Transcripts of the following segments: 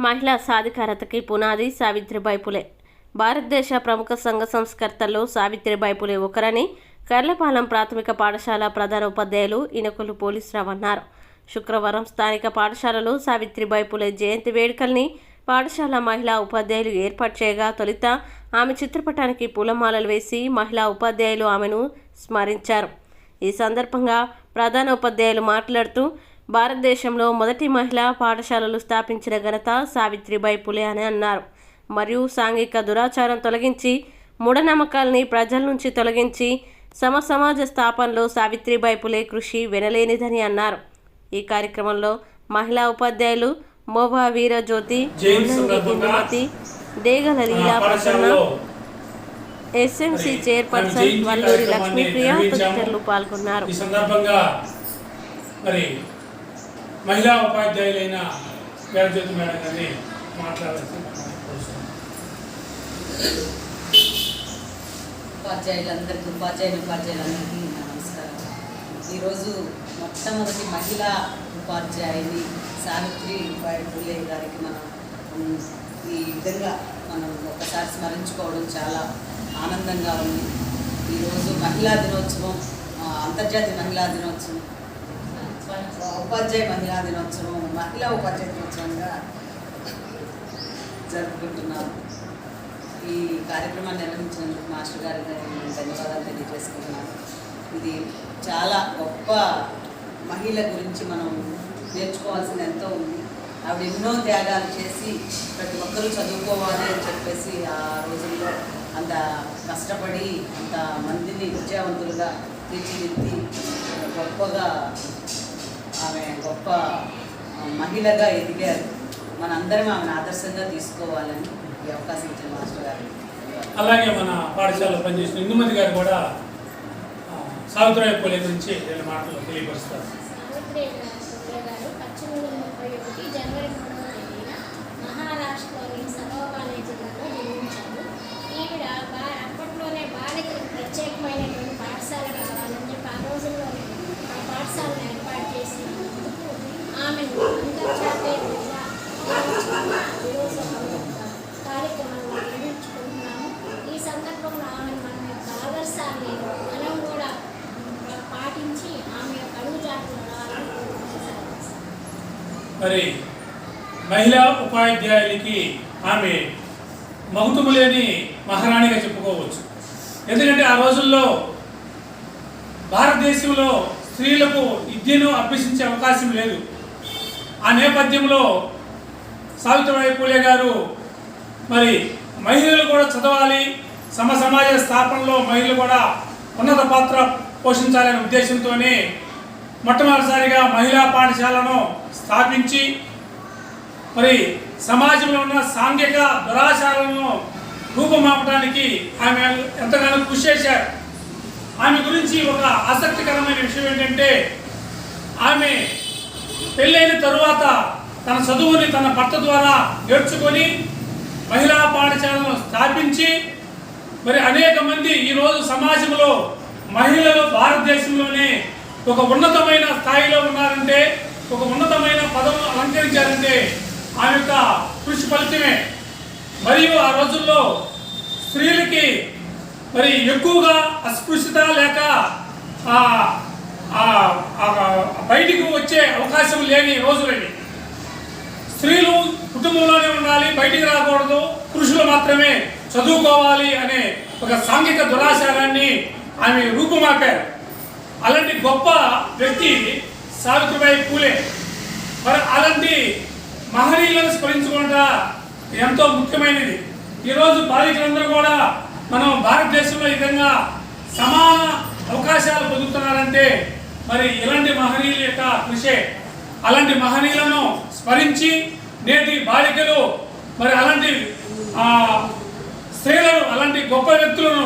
మహిళా సాధికారతకి పునాది సావిత్రిబాయి పులే. భారతదేశ ప్రముఖ సంఘ సంస్కర్తల్లో సావిత్రిబాయి పులే ఒకరని కర్లపాలెం ప్రాథమిక పాఠశాల ప్రధాన ఉపాధ్యాయులు ఇనకులు పోలీసురావు అన్నారు. శుక్రవారం స్థానిక పాఠశాలలో సావిత్రిబాయి పులే జయంతి వేడుకల్ని పాఠశాల మహిళా ఉపాధ్యాయులు ఏర్పాటు చేయగా తొలుత ఆమె చిత్రపటానికి పూలమాలలు వేసి మహిళా ఉపాధ్యాయులు ఆమెను స్మరించారు. ఈ సందర్భంగా ప్రధాన ఉపాధ్యాయులు మాట్లాడుతూ భారతదేశంలో మొదటి మహిళా పాఠశాలలు స్థాపించిన ఘనత సావిత్రిబాయి పులే అని అన్నారు. మరియు సాంఘిక దురాచారం తొలగించి మూఢనమ్మకాల్ని ప్రజల నుంచి తొలగించి సమ సమాజ స్థాపనలో సావిత్రిబాయి పులే కృషి వినలేనిదని అన్నారు. ఈ కార్యక్రమంలో మహిళా ఉపాధ్యాయులు మోబా వీరజ్యోతి ఇందుమతి డేగల లీలా ప్రసన్న ఎస్ఎంసి చైర్పర్సన్ వల్లూరి లక్ష్మీప్రియ. తదితరులు పాల్గొన్నారు. ఈ సందర్భంగా మరి మహిళా ఉపాధ్యాయులైన వేరజ్యోతి మేడం గారిని మాట్లాడాల్సి ఉపాధ్యాయులందరికీ ఉపాధ్యాయులు ఉపాధ్యాయులందరికీ నా నమస్కారం. ఈరోజు మొట్టమొదటి మహిళా ఉపాధ్యాయుని సావిత్రి బాయి పూలే గారికి మనం ఈ విధంగా మనం ఒకసారి స్మరించుకోవడం చాలా ఆనందంగా ఉంది. ఈరోజు మహిళా దినోత్సవం అంతర్జాతీయ మహిళా దినోత్సవం. ఉపాధ్యాయ మహిళా దినోత్సవం మహిళా ఉపాధ్యాయ దినోత్సవంగా జరుపుకుంటున్నాము. ఈ కార్యక్రమాన్ని నిర్వహించినందుకు మాస్టర్ గారికి ధన్యవాదాలు తెలియజేసుకుంటున్నాను. ఇది చాలా గొప్ప మహిళ గురించి మనం నేర్చుకోవాల్సింది ఎంతో ఉంది. ఆవిడ ఎన్నో త్యాగాలు చేసి ప్రతి ఒక్కరూ చదువుకోవాలి అని చెప్పేసి ఆ రోజుల్లో అంత కష్టపడి అంత మందిని విద్యావంతులుగా తీర్చిదిద్ది గొప్పగా ఆమె గొప్ప మహిళగా ఎదిగారు. మనందరం ఆమెను ఆదర్శంగా తీసుకోవాలని ఈ అవకాశం ఇచ్చిన మాస్టర్ గారు. అలాగే మన పాఠశాలలో పనిచేసిన ఇందుమతి గారు కూడా ఆ, సావిత్రిబాయి పూలే గురించి రెండు మాటలు తెలియపరుస్తారు. సావిత్రి జనవరి మూడవ తేదీన మహారాష్ట్రలోని సర్వపాలి జిల్లాలో జన్మించారు ఈవిడ బా అప్పట్లోనే బాలికలకు ప్రత్యేకమైనటువంటి పాఠశాల కావాలని చెప్పి ఆ రోజుల్లోనే ఆ పాఠశాలను ఏర్పాటు చేసినందుకు ఆమెను అంతర్జాతీయ మహిళా దినోత్సవంగా ఈరోజు మనం యొక్క కార్యక్రమాన్ని నిర్వహించుకుంటున్నాము సందర్భంలో ఆమె మన ఆదర్శాన్ని మనం కూడా పాటించి ఆమె అడుగు మరి మహిళా ఉపాధ్యాయులకి ఆమె మహుతుము లేని మహారాణిగా చెప్పుకోవచ్చు. ఎందుకంటే ఆ రోజుల్లో భారతదేశంలో స్త్రీలకు విద్యను అభ్యసించే అవకాశం లేదు. ఆ నేపథ్యంలో సావిత్రిబాయి పూలే గారు మరి మహిళలు కూడా చదవాలి సమ సమాజ స్థాపనలో మహిళలు కూడా ఉన్నత పాత్ర పోషించాలనే ఉద్దేశంతోనే మొట్టమొదటిసారిగా మహిళా పాఠశాలను స్థాపించి మరి సమాజంలో ఉన్న సాంఘిక దురాచారాలను రూపుమాపడానికి ఆమె ఎంతగానో కృషి చేశారు. ఆమె గురించి ఒక ఆసక్తికరమైన విషయం ఏంటంటే ఆమె పెళ్ళైన తరువాత తన చదువుని తన భర్త ద్వారా నేర్చుకొని మహిళా పాఠశాలను స్థాపించి మరి అనేక మంది ఈరోజు సమాజంలో మహిళలు భారతదేశంలోనే ఒక ఉన్నతమైన స్థాయిలో ఉన్నారంటే ఒక ఉన్నతమైన పదవులు అలంకరించారంటే ఆమె యొక్క కృషి ఫలితమే. మరియు ఆ రోజుల్లో స్త్రీలకి మరి ఎక్కువగా అస్పృశ్యత లేక ఆ, బయటికి వచ్చే అవకాశం లేని రోజులని స్త్రీలు కుటుంబంలోనే ఉండాలి బయటికి రాకూడదు పురుషులు మాత్రమే. చదువుకోవాలి అనే ఒక సాంఘిక దురాచారాన్ని ఆమె రూపుమాపారు. అలాంటి గొప్ప వ్యక్తి సావిత్రిబాయి పూలే. మరి అలాంటి మహనీయులను స్మరించుకుంటా ఎంతో ముఖ్యమైనది. ఈరోజు బాలికలందరూ కూడా మనం భారతదేశంలో ఈ విధంగా సమాన అవకాశాలు పొందుతున్నారంటే మరి ఇలాంటి మహనీయుల యొక్క కృషే. అలాంటి మహనీయులను స్మరించి నేటి బాలికలు మరి అలాంటి ఆ, స్త్రీలను అలాంటి గొప్ప వ్యక్తులను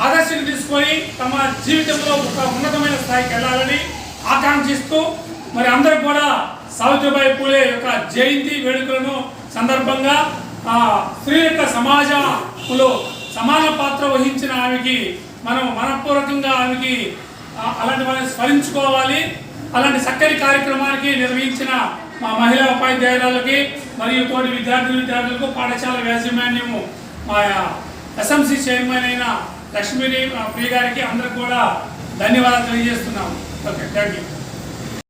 ఆదర్శంగా తీసుకొని తమ జీవితంలో ఒక ఉన్నతమైన స్థాయికి వెళ్ళాలని ఆకాంక్షిస్తూ మరి అందరూ కూడా సావిత్రిబాయి పూలే యొక్క జయంతి వేడుకలను సందర్భంగా ఆ స్త్రీ యొక్క సమాజంలో సమాన పాత్ర వహించిన ఆమెకి మనం మనపూర్వకంగా ఆమెకి అలాంటి వాళ్ళని స్మరించుకోవాలి. అలాంటి చక్కని కార్యక్రమానికి నిర్వహించిన మా మహిళా ఉపాధ్యాయురాలకి మరియు తోటి విద్యార్థి విద్యార్థులకు పాఠశాల యాజమాన్యము మా ఎస్ఎంసి చైర్మన్ అయిన లక్ష్మీ ప్రియ గారికి అందరికి కూడా ధన్యవాదాలు తెలియజేస్తున్నాము. Okay thank you